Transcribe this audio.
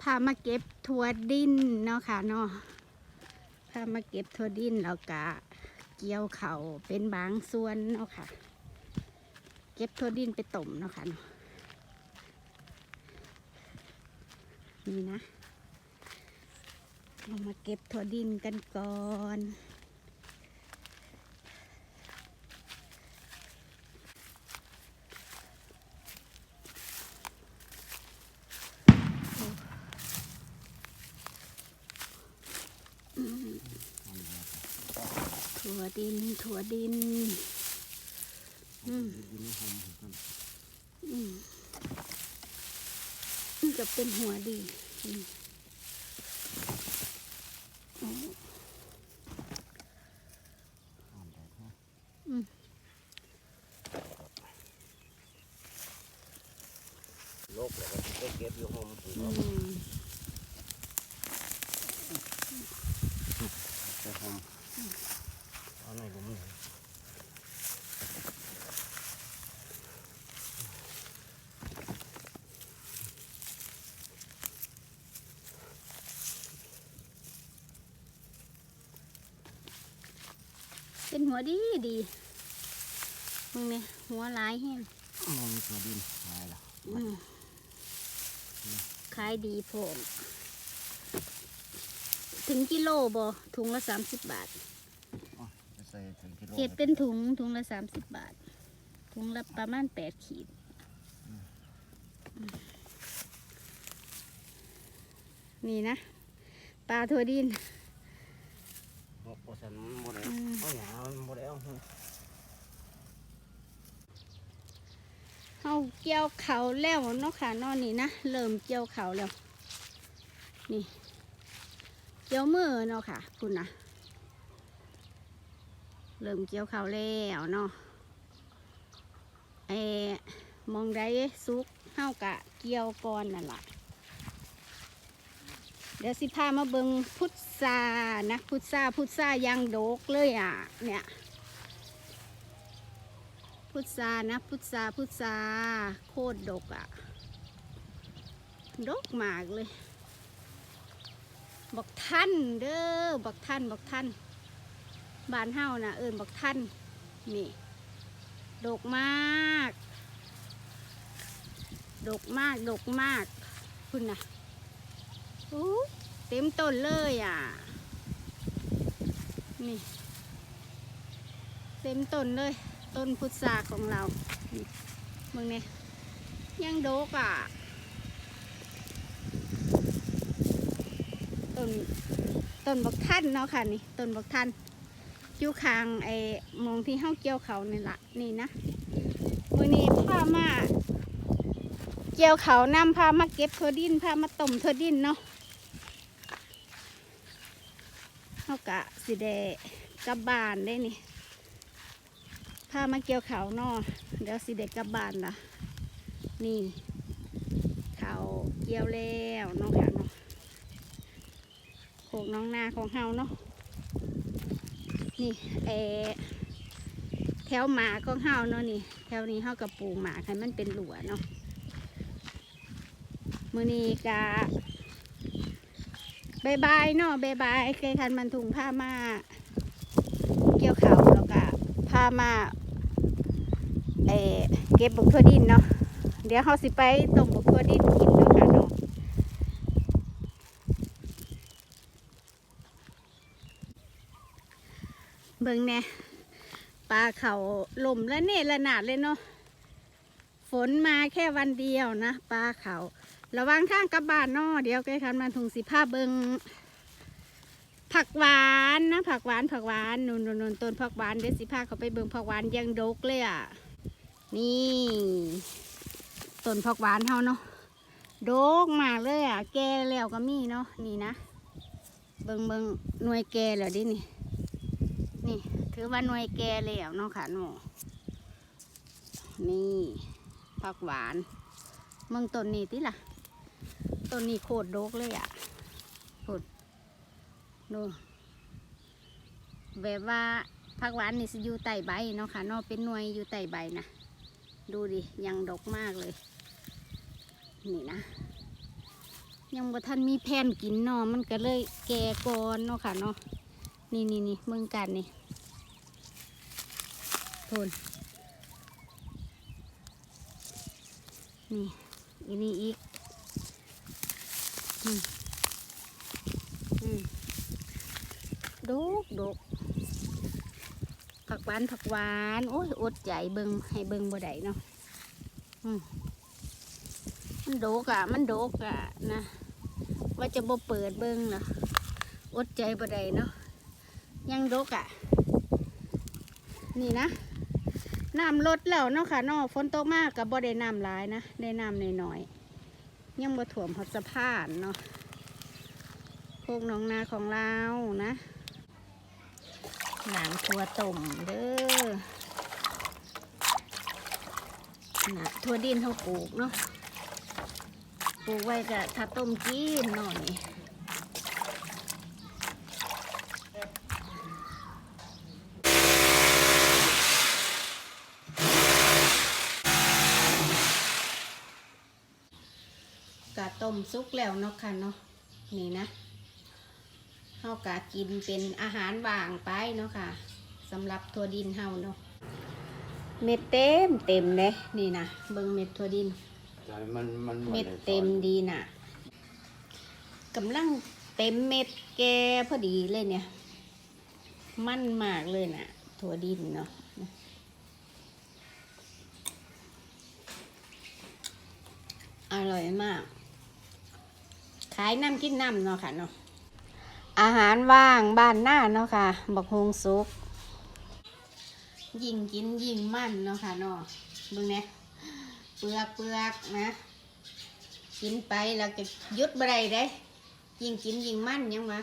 พามาเก็บถั่วดินเนาะค่ะเนาะพามาเก็บถั่วดินแล้วก็เกี่ยวเขาเป็นบางส่วนเนาะค่ะ เก็บถั่วดินไปต้มเนาะค่ะเนาะนี่นะเรามาเก็บถั่วดินกันก่อน ถั่วดิน ถั่วดิน อืมอืมนี่ก็เป็นหัวดีอืมโอ้อืมโลกแล้วก็ไปเก็บอยู่ห้องปุ๋ยอืมไปห้อง เอาหน่อยผมหน่อยเป็นหัวดีดีมึงเนี่ยหัวหลายแห้งมองตัวดินตายแล้วอืมขายดีโผม ถึงกิโลบ่ถุงละสามสิบบาทไปใส่ถึงกิโลเห็ดเป็นถุงถุงละสามสิบบาท ถุงละประมาณแปดขีดอืมนี่นะปลาถั่วดินโอ้โหสันหมดแล้วอืมเอาหยาหมดแล้วเอาเกี่ยวเขาแล้วเนาะค่ะเนอนนี่นะเริ่มเกี่ยวเขาแล้ว นี่ เกี่ยวมือเนาะค่ะ คุณนะ เริ่มเกี่ยวเขาวแล้วเนาะไอ้มองได้ซุกเฮากะเกี่ยวก่อนนั่นล่ะเดี๋ยวสิพามาเบิงพุทรานะพุทราพุทรายางโดกเลยอะ เนี่ย พุทรานะพุทราพุทราโคตรดกอะ ดกมากเลย บอกท่านเด้อบอกท่านบอกท่าน บ้านเฮานะเอิญบอกท่านนี่ดกมากดกมากดกมากคุณนะอู้เต็มต้นเลยอะ นี่ เต็มต้นเลย ต้นพุทราของเรามึงเนี่ยยังโดกอะ ต้นต้นบักท่านเนาะค่ะนี่ ต้นบักท่าน อยู่ข้างไอ้มองที่เฮาเกี่ยวเขานี่ละนี่นะมือนี้พามาเกี่ยวเขานำพามาเก็บถั่วดินพามาต้มถั่วดินเนาะเฮากะสิได้กลับบานได้นี่พามาเกี่ยวเขาเนาะเดี๋ยวสิได้กลับบานละนี่เขาเกี่ยวแล้วเนาะค่ะเนาะโขกน้องนาของเฮาเนาะ นี่เอแถวหมาของเฮาเนาะนี่ แถวนี้เฮากับปูหมาให้มันเป็นหลัวเนาะมือนี้กะบายบายเนาะบายบายเคยคันมันถุงผ้ามา เกี่ยวเขาวแล้วก็ผ้ามาเอเก็บบุกทั่วดินเนาะเดี๋ยวเฮาสิไปต้มบุกทั่วดินกินเนาะค่ะเนาะ เบิ่งแน่ปลาเขาล่มแล้วเนี่ยระนาดเลยเนาะฝนมาแค่วันเดียวนะปลาเขาระวังทางกลับบ้านนาะเดี๋ยวใกคันมาถุงสิผ้าเบิงผักหวานนะผักหวานผักหวานนูนนูนนต้นผักหวานเดี๋ยวสิพาเขาไปเบิงผักหวานยังดกเลยอะนี่ต้นผักหวานเฮาเนาะดกมาเลยอะ แก่แล้วก็มีเนาะนี่นะเบิงเบิงหน่วยแก่แล้วดินี่ นี่ ถือว่าหน่วยแก่แล้วเนาะค่ะหนูนี่ผักหวาน เมืองต้นนี้ติล่ะต้นนี้โคตรดกเลยอะโคตรดูแบบว่าผักหวานนี่อยู่ใต้ใบเนาะค่ะเนาะเป็นหน่วยอยู่ใต้ใบนะดูดิยังดกมากเลย นี่นะ ยังบ่ทันมีแผ่นกินเนาะมันก็เลยแก่ก่อนเนาะค่ะเนาะ นี่นี่นี่มืองกันนี่ทนนี่อีนี่อีกอืมอืมดกดกผักหวานผักหวานโอ้ยอดใจเบิงให้เบิงบ่ได้เนาะอืมมันโดกอะ มันโดกอะนะ ว่าจะบ่เปิดเบิ้งเนาะอดใจบ่ได้เนาะ ยังดกอะ นี่นะน้ำลดแล้วเนาะค่ะเนาะฝนตกมากกับบ่ได้น้ำหลายนะ ได้น้ำน้อยๆยังบ่ถ่วมหอดสะพานเนาะโคกหนองนาของเรานะน้ำถั่วต้มเด้อนะถั่วดินเขาปลูกเนาะปลูกไว้ก็ถ้าต้มกินหน่อย กะต้มซุกแล้วเนาะค่ะเนาะนี่นะเฮากะกินเป็นอาหารว่างไปเนาะค่ะสำหรับถั่วดินเฮาเนาะเม็ดเต็มเต็มเลยนี่นะเบิ่งเม็ดถั่วดินใจมันมันบ่เม็ดไสอนเต็มดีน่ะกำลังเต็มเม็ดแกพอดีเลยเนี่ย มั่นมากเลยน่ะ ถั่วดินเนาะอร่อยมาก ขายน้ำกินน้ำเนาะค่ะเนาะอาหารว่างบ้านหน้าเนาะค่ะบักฮงซุก ยิ่งกินยิ่งมั่นเนาะค่ะเนาะเบิ่งเนี่ยเปลือกเปลือกนะ กินไปแล้วก็หยุดบ่ได้เด้ ยิ่งกินยิ่งมันยังมา